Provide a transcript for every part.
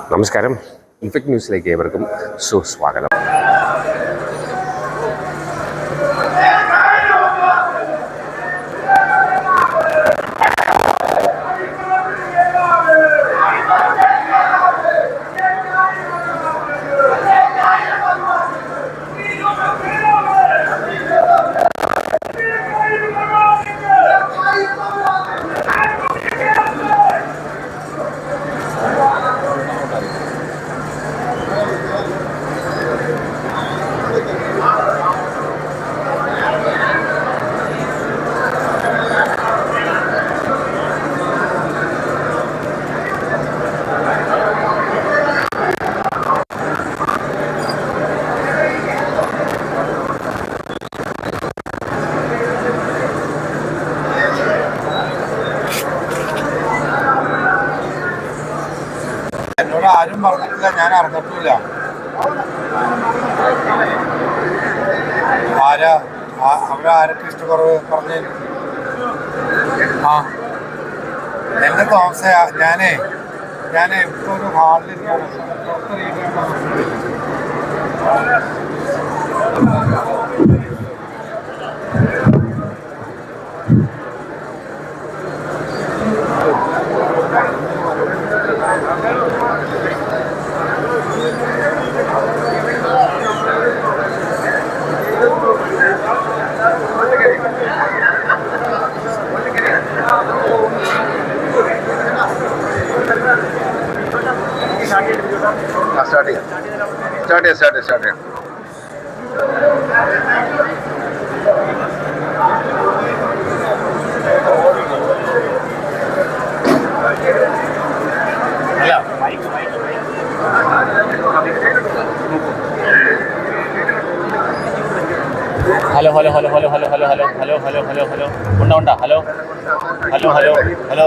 നമസ്കാരം. ഇൻഫെക്ട് ന്യൂസിലേക്ക് ഏവർക്കും സുസ്വാഗതം. ആരും പറഞ്ഞിട്ടില്ല ഞാൻ അറിഞ്ഞിട്ടില്ല. ആരാ? അവരാരൊക്കെ ഇഷ്ടക്കുറവ് പറഞ്ഞു? ആ. എന്റെ തോമസയാ ഞാനേ ഞാൻ ഇപ്പൊ ഒരു ഹാളിൽ പുറത്തിരിക്കുകയാണ്. સાઠે સાઠે સાઠે hello hello hello hello hello hello hello hello hello hello hello ఉండా ఉండా హలో హలో హలో హలో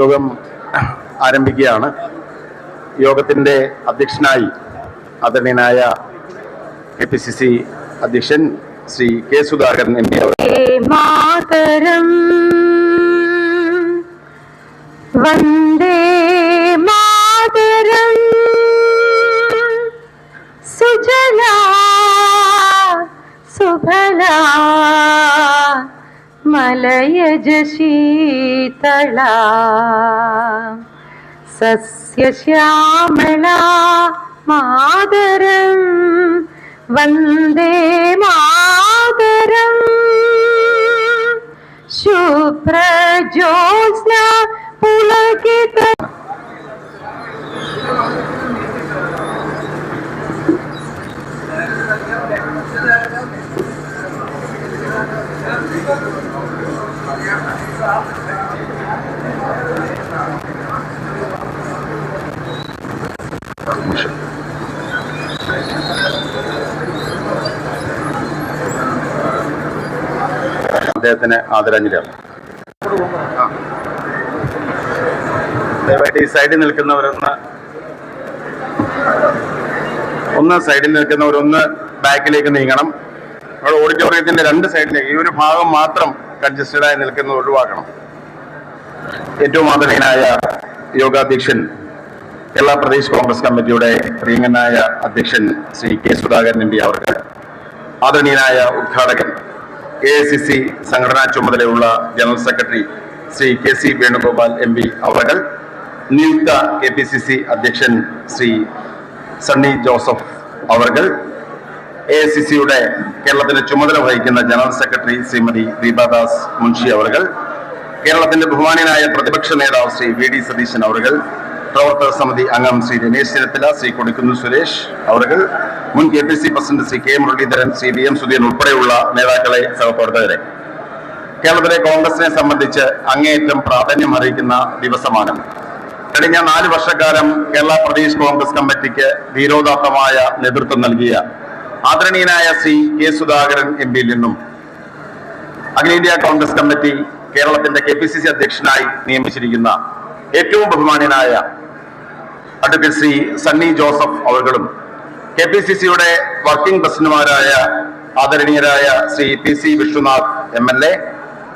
യോഗം ആരംഭിക്കുകയാണ്. യോഗത്തിന്റെ അധ്യക്ഷനായി ആദരണീയനായ കെ പി സി സി അധ്യക്ഷൻ Shri K Sudhakaran M P Mataram. വന്ദേ മാതരം. സുജലാ സുഫലാ हिमालयजशीतला सस्यश्यामला मादरं वन्दे मादरम् शुभ्रज्योत्स्ना पुलकित അദ്ദേഹത്തിന് ആദരാഞ്ജലി. ദയവായിട്ട് ഈ സൈഡിൽ നിൽക്കുന്നവരൊന്ന് ഒന്ന് സൈഡിൽ നിൽക്കുന്നവരൊന്ന് ബാക്കിലേക്ക് നീങ്ങണം നമ്മുടെ ഓഡിറ്റോറിയത്തിന്റെ രണ്ട് സൈഡിലേക്ക് ഈ ഒരു ഭാഗം മാത്രം കൺജസ്റ്റഡായി നിൽക്കുന്നത് ഒഴിവാക്കണം ഏറ്റവും ആദരണീയനായ യോഗാധ്യക്ഷൻ കേരള പ്രദേശ് കോൺഗ്രസ് കമ്മിറ്റിയുടെ പ്രിയങ്കനായ അധ്യക്ഷൻ Shri K Sudhakaran M P അവർക്ക് ആദരണീയനായ ഉദ്ഘാടകൻ എ ഐ സി സി സംഘടനാ ചുമതലയുള്ള general secretary Shri K C Venugopal M P അവകൾ നിയുക്ത കെ പി സി സി അധ്യക്ഷൻ ശ്രീ സണ്ണി ജോസഫ് അവർകൾ എ ഐ സി സിയുടെ കേരളത്തിന്റെ ചുമതല വഹിക്കുന്ന ജനറൽ സെക്രട്ടറി ശ്രീമതി ദീപാദാസ് മുൻഷി അവർകൾ കേരളത്തിന്റെ ബഹുമാനിയനായ പ്രതിപക്ഷ നേതാവ് ശ്രീ വി ഡി സതീശൻ അവർകൾ പ്രവർത്തക സമിതി അംഗം ശ്രീ രമേശ് ചെന്നിത്തല ശ്രീ കൊടിക്കുന്നു സുരേഷ് അവർകൾ മുൻ K P C president Shri K Muraleedharan C V M Sudheeran ഉൾപ്പെടെയുള്ള നേതാക്കളെ സഹപ്രവർത്തകരെ. കേരളത്തിലെ കോൺഗ്രസിനെ സംബന്ധിച്ച് അങ്ങേയറ്റം പ്രാധാന്യം അറിയിക്കുന്ന ദിവസമാണ്. കഴിഞ്ഞ നാല് വർഷക്കാലം കേരള പ്രദേശ് കോൺഗ്രസ് കമ്മിറ്റിക്ക് ധീരോദാത്തമായ നേതൃത്വം നൽകിയ ആദരണീയനായ ശ്രീ കെ സുധാകരൻ എം പിയിൽ നിന്നും അഖിലേന്ത്യാ കോൺഗ്രസ് കമ്മിറ്റി കേരളത്തിന്റെ കെ പി സി സി അധ്യക്ഷനായി നിയമിച്ചിരിക്കുന്ന ഏറ്റവും ബഹുമാന്യനായ അഡ്വക്കേറ്റ് ശ്രീ സണ്ണി ജോസഫ് അവർകളും കെ പി സി സിയുടെ വർക്കിംഗ് പ്രസിഡന്റുമാരായ ആദരണീയരായ Shri P C Vishwanath M L A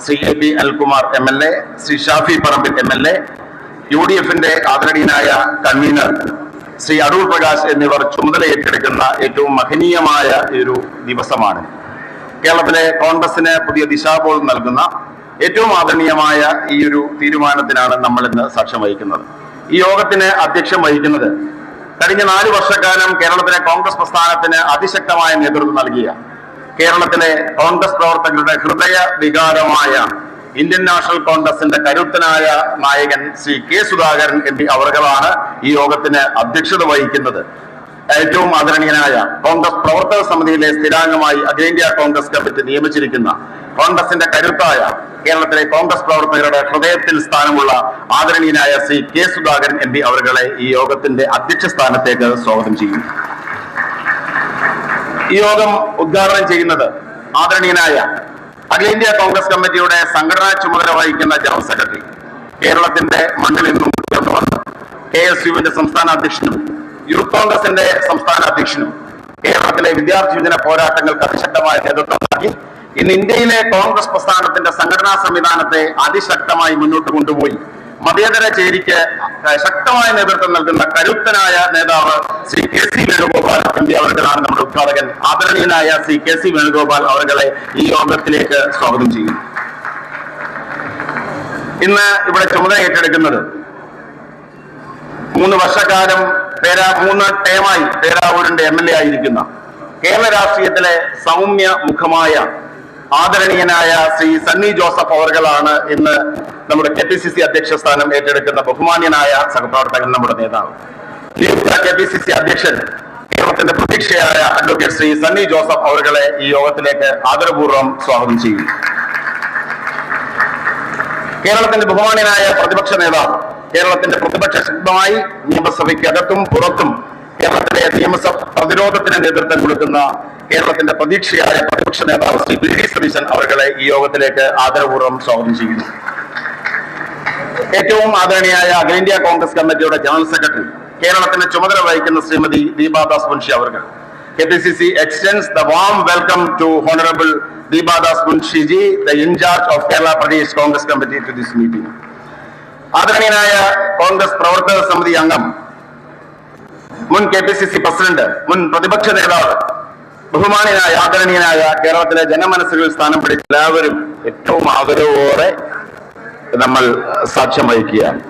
Shri A P Anilkumar M L A Shri Shafi Parambil M L A U D എഫിന്റെ ആദരണീയനായ കൺവീനർ ശ്രീ അടൂർ പ്രകാശ് എന്നിവർ ചുമതല ഏറ്റെടുക്കുന്ന ഏറ്റവും മഹനീയമായ ഒരു ദിവസമാണ്. കേരളത്തിലെ കോൺഗ്രസിന് പുതിയ ദിശാബോധം നൽകുന്ന ഏറ്റവും ആദരണീയമായ ഈ ഒരു തീരുമാനത്തിനാണ് നമ്മൾ ഇന്ന് സാക്ഷ്യം വഹിക്കുന്നത്. ഈ യോഗത്തിന് അധ്യക്ഷം വഹിക്കുന്നത് കഴിഞ്ഞ നാല് വർഷക്കാലം കേരളത്തിലെ കോൺഗ്രസ് പ്രസ്ഥാനത്തിന് അതിശക്തമായ നേതൃത്വം നൽകിയ കേരളത്തിലെ കോൺഗ്രസ് പ്രവർത്തകരുടെ ഹൃദയ വികാരമായ ഇന്ത്യൻ നാഷണൽ കോൺഗ്രസിന്റെ കരുത്തനായ നായകൻ Shri K Sudhakaran M P അവർകളാണ് ഈ യോഗത്തിന് അധ്യക്ഷത വഹിക്കുന്നത്. ഏറ്റവും ആദരണീയനായ കോൺഗ്രസ് പ്രവർത്തക സമിതിയിലെ സ്ഥിരാംഗമായി അഖിലേന്ത്യാ കോൺഗ്രസ് കമ്മിറ്റി നിയമിച്ചിരിക്കുന്ന കോൺഗ്രസിന്റെ കരുത്തായ കേരളത്തിലെ കോൺഗ്രസ് പ്രവർത്തകരുടെ ഹൃദയത്തിൽ സ്ഥാനമുള്ള ആദരണീയനായ Shri K Sudhakaran M P അവരുകളെ ഈ യോഗത്തിന്റെ അധ്യക്ഷ സ്ഥാനത്തേക്ക് സ്വാഗതം ചെയ്യും ഈ യോഗം ഉദ്ഘാടനം ചെയ്യുന്നത് ആദരണീയനായ അഖിലേന്ത്യാ കോൺഗ്രസ് കമ്മിറ്റിയുടെ സംഘടനാ ചുമതല വഹിക്കുന്ന ജനറൽ സെക്രട്ടറി. കേരളത്തിന്റെ മണ്ണിൽ നിന്നും കെ എസ് യുവിന്റെ സംസ്ഥാന അധ്യക്ഷനും യൂത്ത് കോൺഗ്രസിന്റെ സംസ്ഥാന അധ്യക്ഷനും കേരളത്തിലെ വിദ്യാർത്ഥി യുവജന പോരാട്ടങ്ങൾക്ക് അതിശക്തമായ നേതൃത്വം നൽകി ഇന്ന് ഇന്ത്യയിലെ കോൺഗ്രസ് പ്രസ്ഥാനത്തിന്റെ സംഘടനാ സംവിധാനത്തെ അതിശക്തമായി മുന്നോട്ട് കൊണ്ടുപോയി. മതേതര ചേരിക്ക് ശക്തമായ നേതൃത്വം നൽകുന്ന കരുത്തനായ നേതാവ് Shri K C Venugopal M അവർക്കാണ് നമ്മുടെ ഉദ്ഘാടകൻ ആദരണീയനായ ശ്രീ കെ സി വേണുഗോപാൽ അവരുടെ ഈ യോഗത്തിലേക്ക് സ്വാഗതം ചെയ്യും ഇന്ന് ഇവിടെ ചുമതല ഏറ്റെടുക്കുന്നത് മൂന്ന് വർഷക്കാലം പേരാ മൂന്ന് ടേമായി പേരാവൂരിന്റെ എം എൽ എ ആയിരിക്കുന്ന കേരള രാഷ്ട്രീയത്തിലെ സൗമ്യ മുഖമായ ആദരണീയനായ ശ്രീ സണ്ണി ജോസഫ് അവർകളാണ് ഇന്ന് നമ്മുടെ കെ പി സി സി അധ്യക്ഷ സ്ഥാനം ഏറ്റെടുക്കുന്ന ബഹുമാന്യനായ സഹപ്രവർത്തകൻ നമ്മുടെ നേതാവ്. നിയുക്ത കെ പി സി സി അധ്യക്ഷൻ കേരളത്തിന്റെ പ്രതീക്ഷയായ അഡ്വക്കേറ്റ് ശ്രീ സണ്ണി ജോസഫ് അവർകളെ ഈ യോഗത്തിലേക്ക് ആദരപൂർവം സ്വാഗതം ചെയ്യും കേരളത്തിന്റെ ബഹുമാന്യനായ പ്രതിപക്ഷ നേതാവ് കേരളത്തിന്റെ പ്രതിപക്ഷ ശക്തമായി നിയമസഭയ്ക്ക് അകത്തും പുറത്തും കേരളത്തിലെ നിയമസഭ പ്രതിരോധത്തിന് നേതൃത്വം കൊടുക്കുന്ന കേരളത്തിന്റെ പ്രതീക്ഷയായ പ്രതിപക്ഷ നേതാവ് ശ്രീ പി ഡി സതീശൻ അവരുടെ ഈ യോഗത്തിലേക്ക് ആദരപൂർവം സ്വാഗതം ചെയ്യുന്നു. ഏറ്റവും ആദരണീയായ അഖിലേന്ത്യാ കോൺഗ്രസ് കമ്മിറ്റിയുടെ ജനറൽ സെക്രട്ടറി കേരളത്തിന്റെ ചുമതല വഹിക്കുന്ന ശ്രീമതി ദീപാദാസ് മുൻഷി അവർ K P C C extends the warm welcome to honourable Deepa Das Munshi ji the in charge of Kerala Pradesh Congress committee to this meeting ആദരണീയനായ കോൺഗ്രസ് പ്രവർത്തക സമിതി അംഗം മുൻ K P C C president മുൻ പ്രതിപക്ഷ നേതാവ് ബഹുമാനിയായ ആദരണീയനായ കേരളത്തിലെ ജനമനസ്സുകളിൽ സ്ഥാനം പിടിച്ച എല്ലാവരും ഏറ്റവും ആദരവോടെ നമ്മൾ സാക്ഷ്യം വഹിക്കുകയാണ്.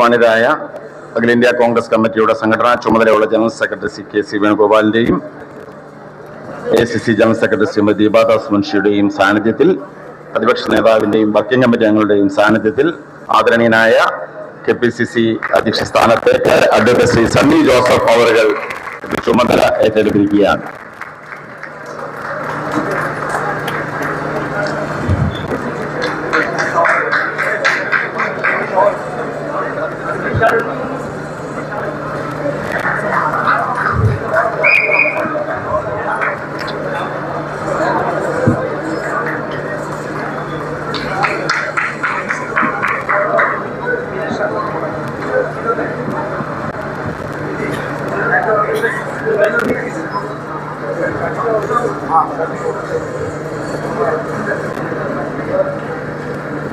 ബഹുമാനിതരായ അഖിലേന്ത്യാ കോൺഗ്രസ് കമ്മിറ്റിയുടെ സംഘടനാ ചുമതലയുള്ള general secretary C K C വേണുഗോപാലിന്റെയും A C C general secretary Shrimati Deepa Das മുൻഷിയുടെയും സാന്നിധ്യത്തിൽ പ്രതിപക്ഷ നേതാവിന്റെയും വർക്കിംഗ് കമ്മിറ്റി അംഗങ്ങളുടെയും സാന്നിധ്യത്തിൽ ആദരണീയനായ കെ പി സി സി അധ്യക്ഷ സ്ഥാനത്തേക്ക് അഡ്വക്കേറ്റ് ശ്രീ സണ്ണി ജോസഫ് അവറുകൾ ചുമതല ഏറ്റെടുത്തിരിക്കുകയാണ്.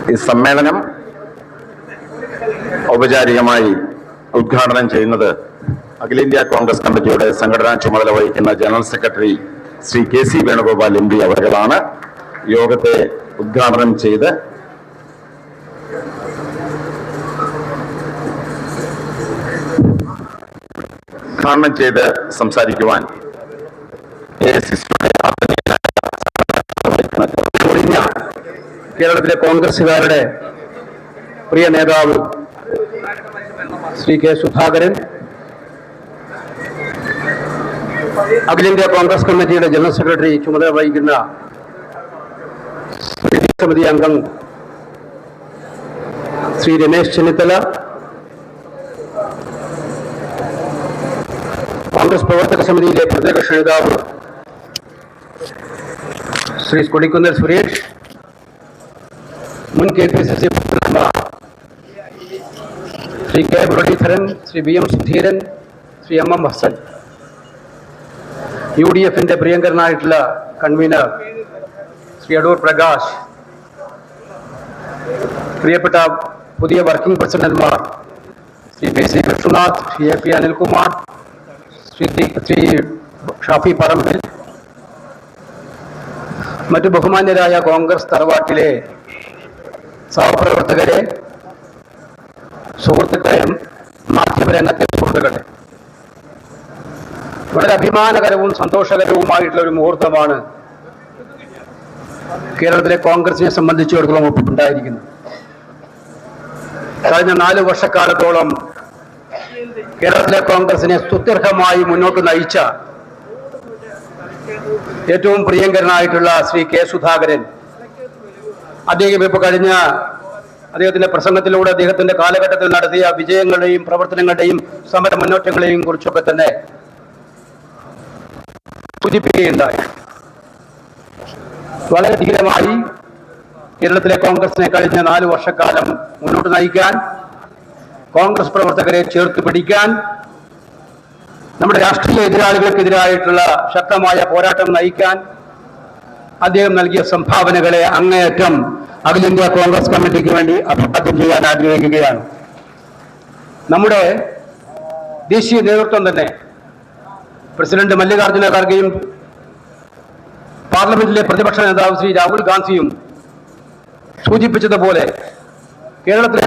ഈ സമ്മേളനം ഔപചാരികമായി ഉദ്ഘാടനം ചെയ്യുന്നത് അഖിലേന്ത്യാ കോൺഗ്രസ് കമ്മിറ്റിയുടെ സംഘടനാ ചുമതല വഹിക്കുന്ന general secretary Shri K C Venugopal M P അവരുകളാണ് യോഗത്തെ ഉദ്ഘാടനം ചെയ്ത് ഉദ്ഘാടനം ചെയ്ത് സംസാരിക്കുവാൻ എ സി കേരളത്തിലെ കോൺഗ്രസുകാരുടെ പ്രിയ നേതാവ് ശ്രീ കെ സുധാകരൻ അഖിലേന്ത്യാ കോൺഗ്രസ് കമ്മിറ്റിയുടെ ജനറൽ സെക്രട്ടറി ചുമതല വഹിക്കുന്ന സമിതി അംഗം ശ്രീ രമേശ് ചെന്നിത്തല കോൺഗ്രസ് പ്രവർത്തക സമിതിയിലെ പ്രതിപക്ഷ നേതാവ് ശ്രീ കൊടിക്കുന്നിൽ സുരേഷ് മുൻ K P C C Shri K Muraleedharan Shri V M Sudheeran Shri M M Hassan U D എഫിന്റെ പ്രിയങ്കരനായിട്ടുള്ള കൺവീനർ ശ്രീ അടൂർ പ്രകാശ്. പ്രിയപ്പെട്ട പുതിയ working പ്രസിഡന്റ്മാർ Shri P C Vishnunath Shri A P Anilkumar Shri T- Shri Shafi Parambil. മറ്റു ബഹുമാന്യരായ കോൺഗ്രസ് തറവാട്ടിലെ സഹപ്രവർത്തകരെ സുഹൃത്തുക്കളെയും മാധ്യമരംഗത്തെ സുഹൃത്തുക്കളെ. വളരെ അഭിമാനകരവും സന്തോഷകരവുമായിട്ടുള്ള ഒരു മുഹൂർത്തമാണ് കേരളത്തിലെ കോൺഗ്രസിനെ സംബന്ധിച്ചിടത്തോളം ഉണ്ടായിരിക്കുന്നത് കഴിഞ്ഞ നാല് വർഷക്കാലത്തോളം കേരളത്തിലെ കോൺഗ്രസിനെ സ്തുത്യർഹമായി മുന്നോട്ട് നയിച്ച ഏറ്റവും പ്രിയങ്കരനായിട്ടുള്ള ശ്രീ കെ സുധാകരൻ അദ്ദേഹം ഇപ്പോൾ കഴിഞ്ഞ അദ്ദേഹത്തിന്റെ പ്രസംഗത്തിലൂടെ അദ്ദേഹത്തിന്റെ കാലഘട്ടത്തിൽ നടത്തിയ വിജയങ്ങളുടെയും പ്രവർത്തനങ്ങളുടെയും സമര മുന്നേറ്റങ്ങളെയും കുറിച്ചൊക്കെ തന്നെ സൂചിപ്പിക്കുകയുണ്ടായി. വളരെ ധീരമായി കേരളത്തിലെ കോൺഗ്രസിനെ കഴിഞ്ഞ നാല് വർഷക്കാലം മുന്നോട്ട് നയിക്കാൻ കോൺഗ്രസ് പ്രവർത്തകരെ ചേർത്ത് പിടിക്കാൻ നമ്മുടെ രാഷ്ട്രീയ എതിരാളികൾക്കെതിരായിട്ടുള്ള ശക്തമായ പോരാട്ടം നയിക്കാൻ അദ്ദേഹം നൽകിയ സംഭാവനകളെ അങ്ങേയറ്റം അഖിലേന്ത്യാ കോൺഗ്രസ് കമ്മിറ്റിക്ക് വേണ്ടി അഭിവാദ്യം ചെയ്യാൻ ആഗ്രഹിക്കുകയാണ്. നമ്മുടെ ദേശീയ നേതൃത്വം തന്നെ പ്രസിഡന്റ് മല്ലികാർജുന ഖാർഗെയും പാർലമെന്റിലെ പ്രതിപക്ഷ നേതാവ് ശ്രീ രാഹുൽ ഗാന്ധിയും സൂചിപ്പിച്ചതുപോലെ കേരളത്തിലെ